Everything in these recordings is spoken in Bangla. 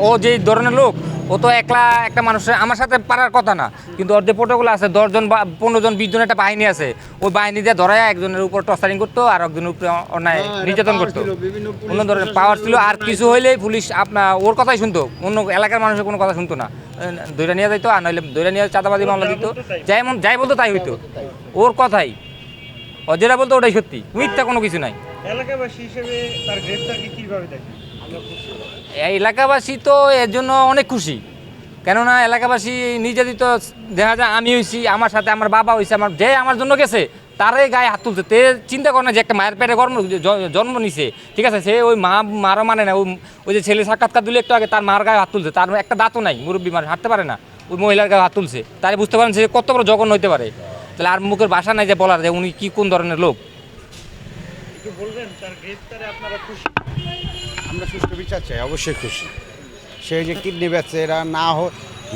ও যে ধরনের লোক ও তো একলা একটা মানুষের আমার সাথে পারার কথা না। কিন্তু ওর যে প্রোটোকল আছে দশজন বা পনেরো জন বিশ জন একটা বাহিনী আছে ওই বাহিনী দিয়ে ধরায় একজনের উপর টর্চারিং করতো আর একজনের উপরে অন্যায় নির্যাতন করতো। অন্য ধরনের পাওয়ার ছিল আর কিছু হইলেই পুলিশ আপনার ওর কথাই শুনতো অন্য এলাকার মানুষের কোনো কথা শুনতো না। দৈরা নিয়ে যাইতো আর নইলে দৈরা নিয়ে চাঁদাবাদি মামলা দিত। যাই মন যাই বলতো তাই হইতো। ওর কথাই। ও যেটা বলতো ওটাই সত্যি মিথ্যা কোনো কিছু নাই। এলাকাবাসী হিসেবে তার গ্রেপ্তারকে কীভাবে দেখেন? এলাকাবাসী তো এর জন্য অনেক খুশি। কেননা এলাকাবাসী নির্যাতিত, দেখা যায় আমি হয়েছি আমার সাথে আমার বাবা হয়েছে আমার যে আমার জন্য গেছে, তারে গায়ে হাত তুলছে। তে চিন্তা করে না যে একটা মায়ের পেটে জন্ম জন্ম নিছে। ঠিক আছে, সে ওই মা মারও মানে না, ওই যে ছেলে সাক্ষাৎকার দিলে একটু আগে তার মার গায়ে হাত তুলছে। তার একটা দাঁতও নাই, মুরব্বী মানে হাঁটতে পারে না। ওই মহিলার গায়ে হাত তুলছে। তারে বুঝতে পারেন সে কত বড় জঘন্য হইতে পারে। তাহলে আর মুখের ভাষা নাই যে বলার যে উনি কি কোন ধরনের লোক। বলবেন, তার গ্রেপ্তারে আপনারা খুশি? আমরা সুষ্ঠু বিচার চাই, অবশ্যই খুশি। সে যে কিডনি বেচছে এরা না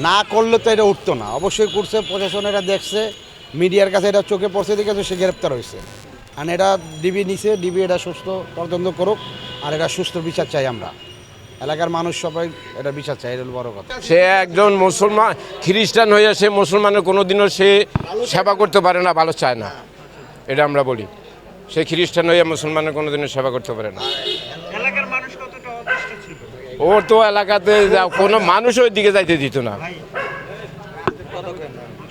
না করলে তো এটা উঠতো না। অবশ্যই করছে, প্রশাসন এটা দেখছে, মিডিয়ার কাছে এটা চোখে পড়ছে দেখে সে গ্রেপ্তার হয়েছে। আর এটা ডিবি নিছে, ডিবি এটা সুস্থ, তদন্ত করুক, আর এটা সুস্থ বিচার চাই আমরা। এলাকার মানুষ সবাই এটা বিচার চাই এটা বড় কথা। সে একজন মুসলমান, খ্রিস্টান হয়ে সে মুসলমানের কোনোদিনও সে সেবা করতে পারে না, ভালো চায় না। এটা আমরা বলি। সে খ্রিস্টান হয়ে মুসলমানের কোনোদিনও সেবা করতে পারে না এলাকার মানুষ কতটা অদৃষ্ট ছিল ওর তো এলাকাতে কোনো মানুষ ওই দিকে যাইতে দিত না।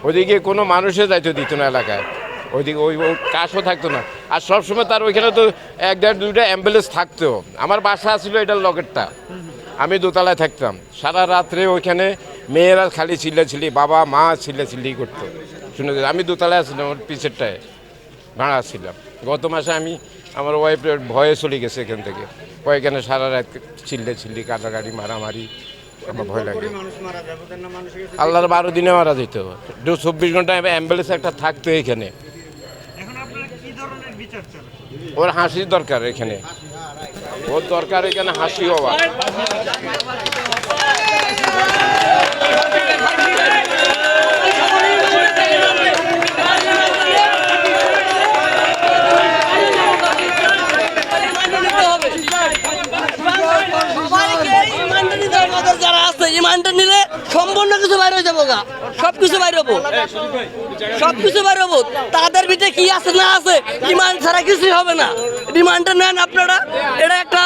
ওইদিকে কোনো মানুষে যাইতে দিত না এলাকায়। ওইদিকে ওই কাজও থাকতো না। আর সবসময় তার ওইখানে তো এক দেড় দুইটা অ্যাম্বুলেন্স থাকতো। আমার বাসা ছিল এটার লকেটটা আমি দোতলায় থাকতাম। সারা রাত্রে ওইখানে মেয়েরা খালি চিল্লাচিল্লি, বাবা, মা চিল্লাচিল্লি করতো। শুনে আমি দোতলায় আসলাম ওর পিছেরটায়। ভাড়া ছিলাম। গত মাসে আমি আমার ওয়াইফের ভয়ে চলে গেছে এখান থেকে। ওইখানে সারা রাত চিল্লে চিল্লি কাটাকাটি মারামারি আমার ভয় লাগে। আল্লাহর বারো দিনে মারা যেত দু চব্বিশ ঘণ্টা অ্যাম্বুলেন্স একটা থাকতো এখানে। ওর হাসির দরকার এখানে। ওর দরকার এখানে হাসি হওয়া। হয়ে যাব গা সব হব। তাদের ভিতরে কি আছে না আছে, ইমান ছাড়া কিছুই হবে না। রিমান্ডটা নেন আপনারা। এটা একটা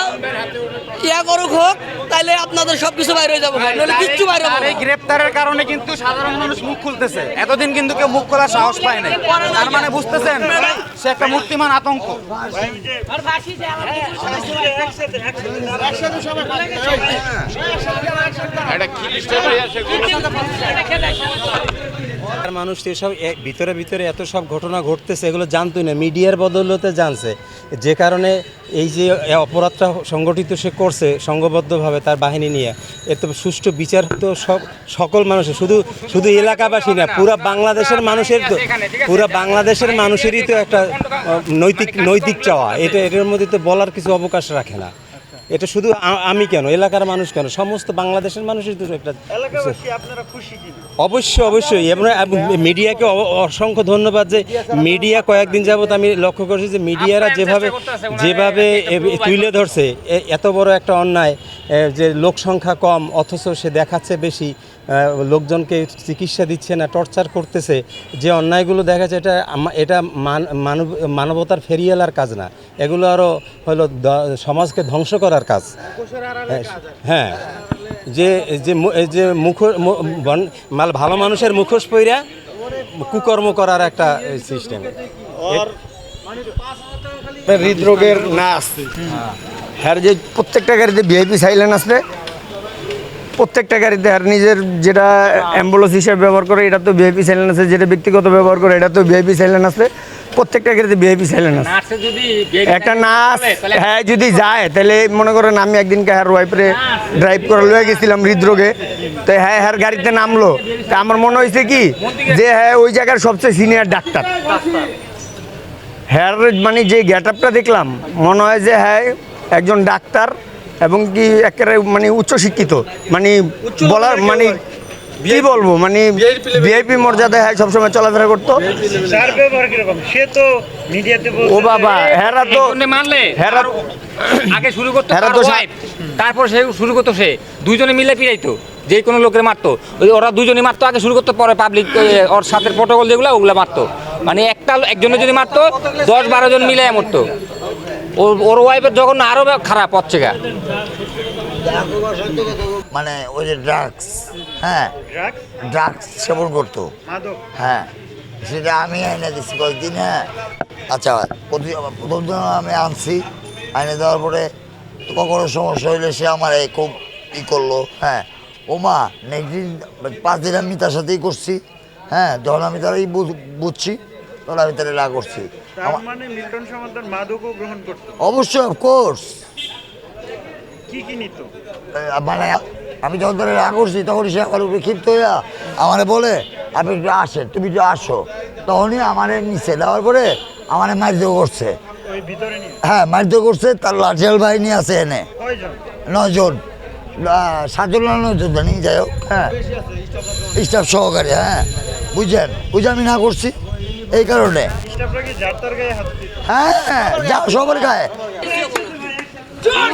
ইয়া করুক হোক তাইলে আপনাদের সব কিছু বাইরে হয়ে যাব। নইলে কিচ্ছু বাইরে হবে গ্রেপ্তারের কারণে কিন্তু সাধারণ মানুষ মুখ খুলতেছে। এতদিন কিন্তু কেউ মুখ খোলার সাহস পায় নাই। তার মানে বুঝতেছেন সে একটা মূর্তিমান আতঙ্ক। একসাথে একসাথে আর মানুষ তো এসব ভিতরে ভিতরে এত সব ঘটনা ঘটতেছে, এগুলো জানতোই না। মিডিয়ার বদৌলতে জানছে। যে কারণে এই যে অপরাধটা সংগঠিত সে করছে সংঘবদ্ধভাবে তার বাহিনী নিয়ে এত সুষ্ঠু বিচার তো সব সকল মানুষের, শুধু শুধু এলাকাবাসী না, পুরো বাংলাদেশের মানুষের তো পুরো বাংলাদেশের মানুষেরই তো একটা নৈতিক নৈতিক চাওয়া। এটা এটার মধ্যে তো বলার কিছু অবকাশ রাখে না। এটা শুধু আমি কেন? এলাকার মানুষ কেন? সমস্ত বাংলাদেশের মানুষের তো একটা অবশ্যই অবশ্যই। এবং এবং মিডিয়াকে অসংখ্য ধন্যবাদ যে মিডিয়া কয়েকদিন যাবৎ আমি লক্ষ্য করছি যে মিডিয়ারা যেভাবে যেভাবে তুলে ধরছে এ- এত বড় একটা অন্যায় যে লোক সংখ্যা কম অথচ সে দেখাচ্ছে বেশি। লোকজনকে চিকিৎসা দিচ্ছে না টর্চার করতেছে যে অন্যায়গুলো দেখা যাচ্ছে এটা এটা মান- মানব মানবতার ফেরিয়ালার কাজ না এগুলো আরও হলো সমাজকে ধ্বংস করার কাজ হ্যাঁ, হ্যাঁ যে যে এই যে মুখ মাল ভালো মানুষের মুখোশ পইরা কুকর্ম করার একটা সিস্টেম হৃদরোগের না আসছে হ্যার যে প্রত্যেকটা গাড়িতে ভিআইপি সাইলেন আসবে প্রত্যেকটা গাড়িতে আর নিজের যেটা অ্যাম্বুলেন্স হিসেবে ব্যবহার করে এটা তো ভিআইপি সাইলেন আছে যেটা ব্যক্তিগত ব্যবহার করে এটা তো ভিআইপি সাইলেন আছে। প্রত্যেকটা গাড়িতে ভিআইপি সাইলেন আছে। নার্সে একটা নাচ হ্যাঁ যদি যায় তাহলে মনে করেন আমি একদিনকে হ্যার ওয়াইফরে ড্রাইভ করে লয়ে গেছিলাম হৃদরোগে তো হ্যাঁ হ্যার গাড়িতে নামলো। তা আমার মনে হয়েছে কি যে হ্যাঁ ওই জায়গার সবচেয়ে সিনিয়র ডাক্তার। হ্যার মানে যে গেট আপটা দেখলাম মনে হয় যে হ্যাঁ একজন ডাক্তার এবং কি একেবারে মানে উচ্চশিক্ষিত মানে বলার মানে কি বলব মানে ভিআইপি মর্যাদায় হ্যাঁ সবসময় চলাফেরা করতো। তার ব্যবহার কীরকম? সে তো মিডিয়াতে ও বাবা হেরা তো মানলে হেরা আগে শুরু করতো হেরা তো তারপর সে শুরু করতো সে। দুইজনে মিলে পিড়াইতো যে কোনো লোকের মারতো। ওই ওরা দুজনে মারতো আগে শুরু করতো পরে পাবলিক ওর সাথে প্রটোকল যেগুলো ওগুলো মারতো। মানে একটা একজনে যদি মারতো দশ বারো জন মিলে মরতো। ওর ওর ওয়াইফের যখন আরও খারাপ হচ্ছে গা। মানে ওই যে ড্রাগস হ্যাঁ? ড্রাগস সেবন করতো। হ্যাঁ। সেটা আমি এনে দিচ্ছি কয়েকদিন হ্যাঁ। আচ্ছা প্রতি প্রথম দিন আমি আনছি এনে দেওয়ার পরে কখনো সমস্যা হইলে সে আমার এই খুব ই করল হ্যাঁ। ও মা নেক্সট দিন পাঁচ দিন আমি তার সাথেই করছি হ্যাঁ। যখন আমি তারাই বুঝছি তখন আমি তারা রাগ করছি। তার মানে মিল্টন সমাদার মাদকও গ্রহণ করতো। অবশ্যই অফকোর্স কি কি নিত? মানে আমি যখন ধরে রাগ করছি তখন সে আমার উপরে ক্ষিপ্ত হইয়া আমারে বলে আপনি একটু আসেন তুমি একটু আসো। তখনই আমারে নিচে দেওয়ার পরে আমারে মারধর করছে। হ্যাঁ মারধর করছে তার লাঠিয়াল বাহিনী আছে এনে। নয়জন। সাতজন না নয়জন জানি যাই হোক হ্যাঁ। স্টাফ সহকারী হ্যাঁ। বুঝছেন বুঝে আমি না করছি। এই কারণে। স্টাফরা কি যার তার গায়ে হাত দিত হ্যাঁ যা সবার গায়ে। চোর।